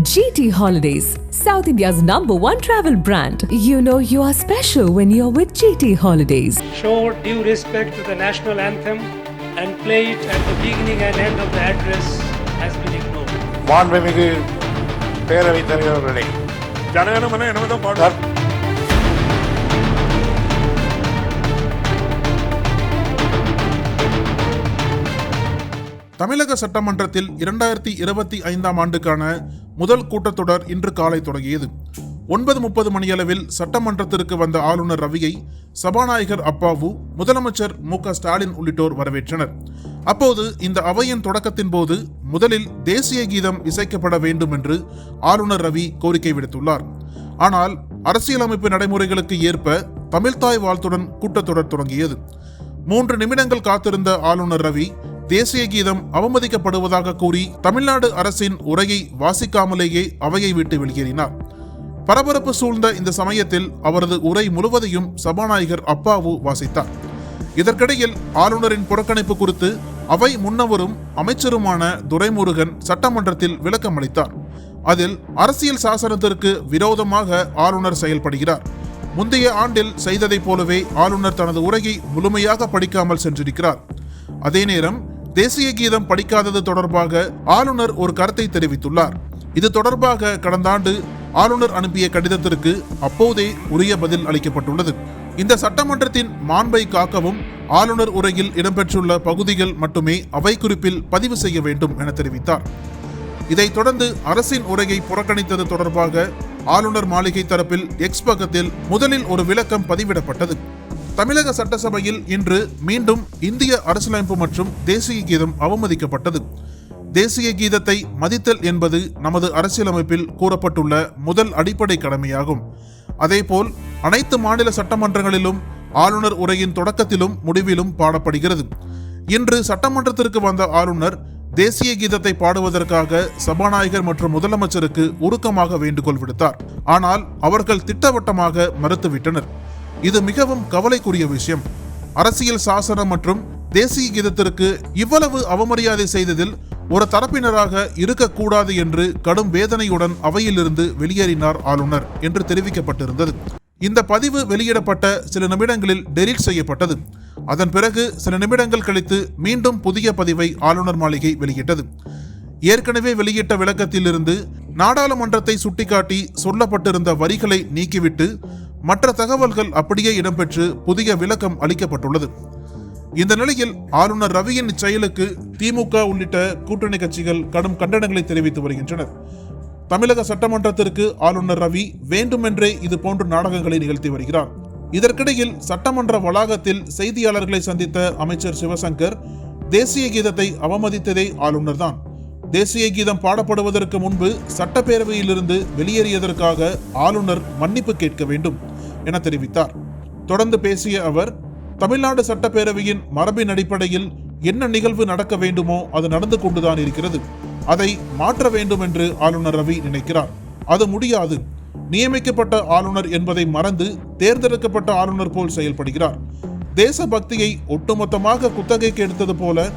GT Holidays, South India's number one travel brand. You know you are special when you're with GT Holidays. show due respect to the national anthem and play it at the beginning and end of the address has been ignored. மாண்புமிகு பேரவைத் தலைவர் அவர்களே ஜனகணமன என்னதான் பாடு தமிழக சட்டமன்றத்தில் இரண்டாயிரத்தி இருபத்தி ஐந்தாம் ஆண்டுக்கான முதல் கூட்டத்தொடர் இன்று காலை தொடங்கியது. ஒன்பது முப்பது மணியளவில் சட்டமன்றத்திற்கு வந்த ஆளுநர் ரவியை சபாநாயகர் அப்பாவு முதலமைச்சர் மு க ஸ்டாலின் உள்ளிட்டோர் வரவேற்றனர். அப்போது இந்த அவையின் தொடக்கத்தின் போது முதலில் தேசிய கீதம் இசைக்கப்பட வேண்டும் என்று ஆளுநர் ரவி கோரிக்கை விடுத்துள்ளார். ஆனால் அரசியலமைப்பு நடைமுறைகளுக்கு ஏற்ப தமிழ்தாய் வாழ்த்துடன் கூட்டத்தொடர் தொடங்கியது. மூன்று நிமிடங்கள் காத்திருந்த ஆளுநர் ரவி தேசிய கீதம் அவமதிக்கப்படுவதாக கூறி தமிழ்நாடு அரசின் உரையை வாசிக்காமலேயே அவையை விட்டு வெளியேறினார். பரபரப்பு சூழ்ந்த இந்த சமயத்தில் அவரது உரை முழுவதையும் சபாநாயகர் அப்பாவு வாசித்தார். இதற்கிடையில் ஆளுநரின் புறக்கணிப்பு குறித்து அவை முன்னவரும் அமைச்சருமான துரைமுருகன் சட்டமன்றத்தில் விளக்கம் அளித்தார். அதில் அரசியல் சாசனத்திற்கு விரோதமாக ஆளுநர் செயல்படுகிறார். முந்தைய ஆண்டில் செய்ததைப் போலவே ஆளுநர் தனது உரையை முழுமையாக படிக்காமல் சென்றிருக்கிறார். அதே நேரம் தேசிய கீதம் படிக்காதது தொடர்பாக ஆளுநர் ஒரு கருத்தை தெரிவித்துள்ளார். இது தொடர்பாக கடந்த ஆண்டு ஆளுநர் அனுப்பிய கடிதத்திற்கு அப்போதே உரிய பதில் அளிக்கப்பட்டுள்ளது. இந்த சட்டமன்றத்தின் மாண்பை காக்கவும் ஆளுநர் உரையில் இடம்பெற்றுள்ள பகுதிகள் மட்டுமே அவை குறிப்பில் பதிவு செய்ய வேண்டும் என தெரிவித்தார். இதைத் தொடர்ந்து அரசின் உரையை புறக்கணித்தது தொடர்பாக ஆளுநர் மாளிகை தரப்பில் எக்ஸ் பக்கத்தில் முதலில் ஒரு விளக்கம் பதிவிடப்பட்டது. தமிழக சட்டசபையில் இன்று மீண்டும் இந்திய அரசியலமைப்பு மற்றும் தேசிய கீதம் அவமதிக்கப்பட்டது. தேசிய கீதத்தை மதித்தல் என்பது நமது அரசியலமைப்பில் கூறப்பட்டுள்ள முதல் அடிப்படை கடமையாகும். அதேபோல் அனைத்து மாநில சட்டமன்றங்களிலும் ஆளுநர் உரையின் தொடக்கத்திலும் முடிவிலும் பாடப்படுகிறது. இன்று சட்டமன்றத்திற்கு வந்த ஆளுநர் தேசிய கீதத்தை பாடுவதற்காக சபாநாயகர் மற்றும் முதலமைச்சருக்கு உருக்கமாக வேண்டுகோள் விடுத்தார். ஆனால் அவர்கள் திட்டவட்டமாக மறுத்துவிட்டனர். இது மிகவும் கவலைக்குரிய விஷயம். அரசியல் சாசனம் மற்றும் தேசிய கீதத்திற்கு இவ்வளவு அவமரியாதை செய்ததில் ஒரு தரப்பினராக இருக்கக்கூடாது என்று கடும் வேதனையுடன் அவையிலிருந்து வெளியேறினார் ஆளுநர் என்று தெரிவிக்கப்பட்டிருந்தது. இந்த பதிவு வெளியிடப்பட்ட சில நிமிடங்களில் டெலீட் செய்யப்பட்டது. அதன் பிறகு சில நிமிடங்கள் கழித்து மீண்டும் புதிய பதிவை ஆளுநர் மாளிகை வெளியிட்டது. ஏற்கனவே வெளியிட்ட விளக்கத்திலிருந்து நாடாளுமன்றத்தை சுட்டிக்காட்டி சொல்லப்பட்டிருந்த வரிகளை நீக்கிவிட்டு மற்ற தகவல்கள் அப்படியே இடம்பெற்று புதிய விளக்கம் அளிக்கப்பட்டுள்ளது. இந்த நிலையில் ஆளுநர் ரவியின் செயலுக்கு திமுக உள்ளிட்ட கூட்டணி கட்சிகள் கடும் கண்டனங்களை தெரிவித்து வருகின்றனர். தமிழக சட்டமன்றத்திற்கு ஆளுநர் ரவி வேண்டுமென்றே இது போன்ற நாடகங்களை நிகழ்த்தி வருகிறார். இதற்கிடையில் சட்டமன்ற வளாகத்தில் செய்தியாளர்களை சந்தித்த அமைச்சர் சிவசங்கர் தேசிய கீதத்தை அவமதித்ததே ஆளுநர் தான். தேசிய கீதம் பாடப்படுவதற்கு முன்பு சட்டப்பேரவையிலிருந்து வெளியேறியதற்காக ஆளுநர் மன்னிப்பு கேட்க வேண்டும். என தெரிவித்தார். தொடர்ந்து பேசிய அவர் தமிழ்நாடு சட்டப்பேரவையின் மரபின் அடிப்படையில் என்ன நிகழ்வு நடக்க வேண்டுமோ அது நடந்து கொண்டுதான் இருக்கிறது. அதை மாற்ற வேண்டும் என்று ஆளுநர் ரவி நினைக்கிறார். அது முடியாது. நியமிக்கப்பட்ட ஆளுநர் என்பதை மறந்து தேர்ந்தெடுக்கப்பட்ட ஆளுநர் போல் செயல்படுகிறார். தேசபக்தியை ஒட்டுமொத்தமாக குத்தகைக்கு எடுத்தது போல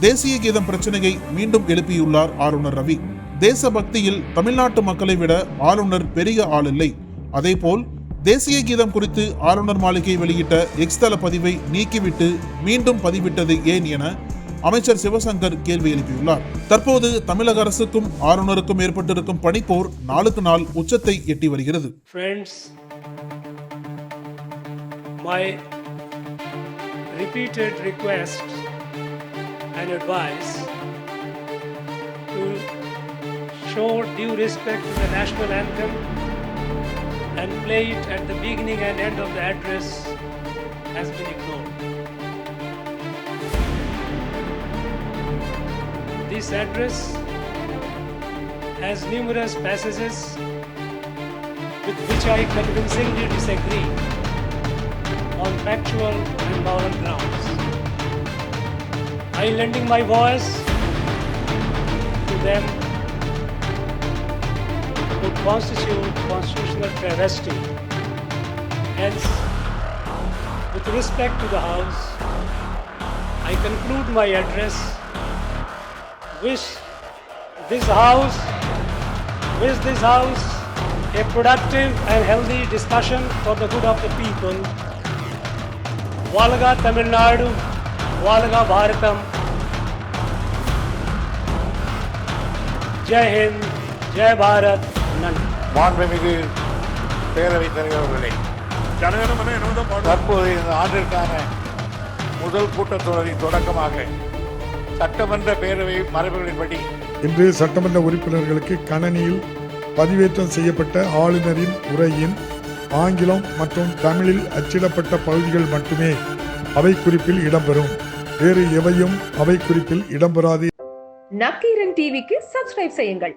தேசிய கீதம் பிரச்சனையை மீண்டும் எழுப்பியுள்ளார் ஆளுநர் ரவி. தேசபக்தியில் தமிழ்நாட்டு மக்களை விட ஆளுநர் பெரிய ஆள் இல்லை. அதேபோல் தேசிய கீதம் குறித்து ஆளுநர் மாளிகை வெளியிட்ட எக்ஸ் தள பதிவை நீக்கிவிட்டு மீண்டும் பதிவிட்டது ஏன் என அமைச்சர் சிவசங்கர் கேள்வி எழுப்பியுள்ளார். தற்போது தமிழக அரசுக்கும் ஆளுநருக்கும் ஏற்பட்டிருக்கும் பணிப்போர் நாளுக்கு நாள் உச்சத்தை எட்டி வருகிறது. My repeated request and advice to show due respect to the national anthem and play it at the beginning and end of the address has been ignored. This address has numerous passages with which I convincingly disagree on factual and moral grounds. I lending my voice to them would constitute constitutional travesty. Hence, with respect to the House, I conclude my address. Wish this House wish this House a productive and healthy discussion for the good of the people. Valga Tamil Nadu, Valga Bharatam. Jai Hind, Jai Bharat. மாண்புமிகு பேரவைத் தலைவர் அவர்களே தற்போது இந்த ஆண்டிற்கான முதல் கூட்டத்தொடரின் தொடக்கமாக சட்டமன்ற பேரவை மரபுகளின்படி இன்று சட்டமன்ற உறுப்பினர்களுக்கு கணனியில் பதிவேற்றம் செய்யப்பட்ட ஆளுநரின் உரையின் ஆங்கிலம் மற்றும் தமிழில் அச்சிடப்பட்ட பகுதிகள் மட்டுமே அவை குறிப்பில் இடம்பெறும். வேறு எவையும் அவை குறிப்பில் இடம்பெறாது. நக்கீரன் டிவிக்கு சப்ஸ்கிரைப் செய்யுங்கள்.